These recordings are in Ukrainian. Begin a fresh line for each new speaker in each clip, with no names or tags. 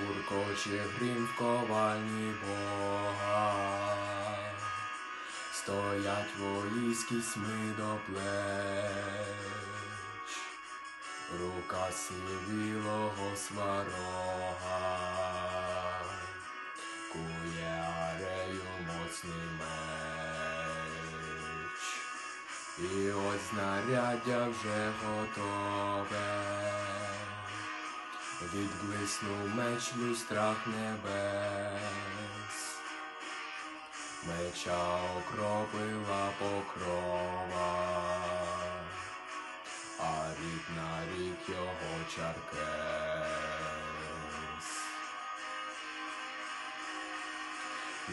гуркоче грім в ковальні Бога, стоять воїські сми до плеч, рука сивілого сварога, кує арею моцний меч. І ось знаряддя вже готове. Відблиснув меч люстрах небес, меча окропила покрова, а рік на рік його чаркес.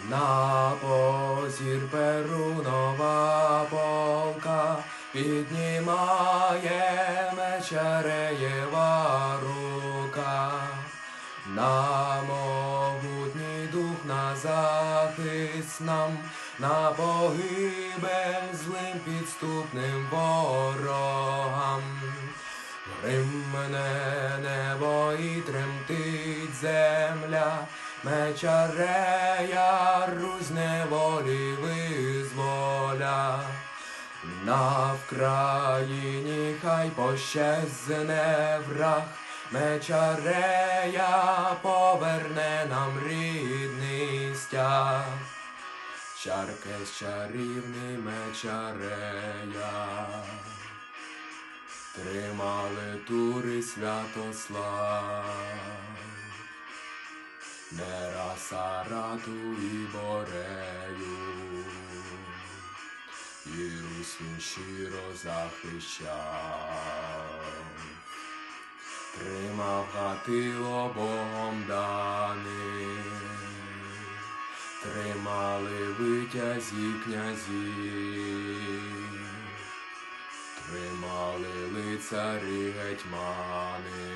На позір перунова полка піднімає мечареєва рука, на могутній дух на захист нам, на погибель злим підступним ворогам. Гримне небо і тремтить земля, мечарея русь неволі визволя. На Вкраїні хай пощезне враг, мечарея поверне нам рідний стяг. Чаркес чарівний мечарея. Тримали тури Святослав, не раз Арату і Борею, і він щиро захищав, тримав гатило Богом даних, тримали витязі князі. Тримали лицарі гетьмани,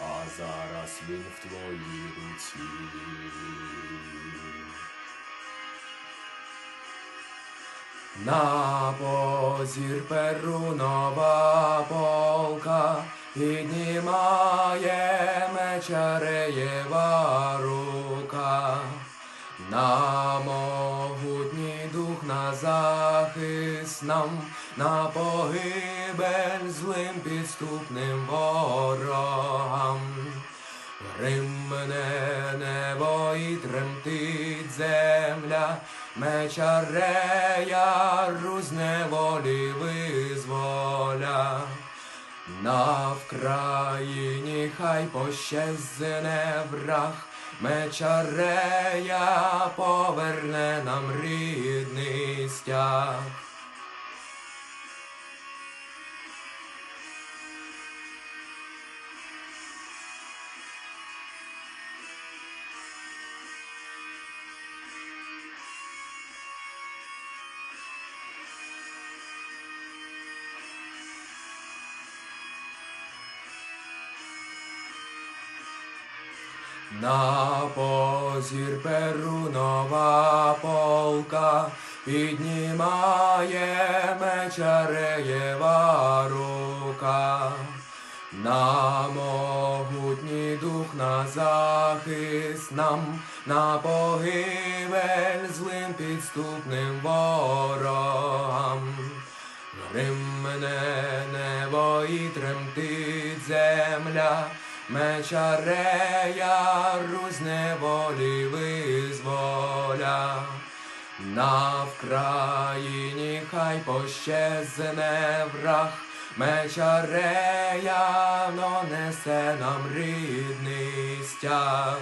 а зараз він в твоїй руці. На позір перунова полка піднімає мечареєва рука. На могутній дух на захист нам, на погибель злим підступним ворогам. Гримне небо і тремтить земля, меча рея неволі визволя. На Вкраїні хай пощезне враг, мечарея поверне нам рідний стяг. На позір перунова полка піднімає мечареєва рука. На могутній дух на захист нам, на погибель злим підступним ворогам. Гримне небо і тремтить земля, мечарея русь неволі визволя. На Вкраїні хай пощезне враг, мечарея, но несе нам рідний стяг.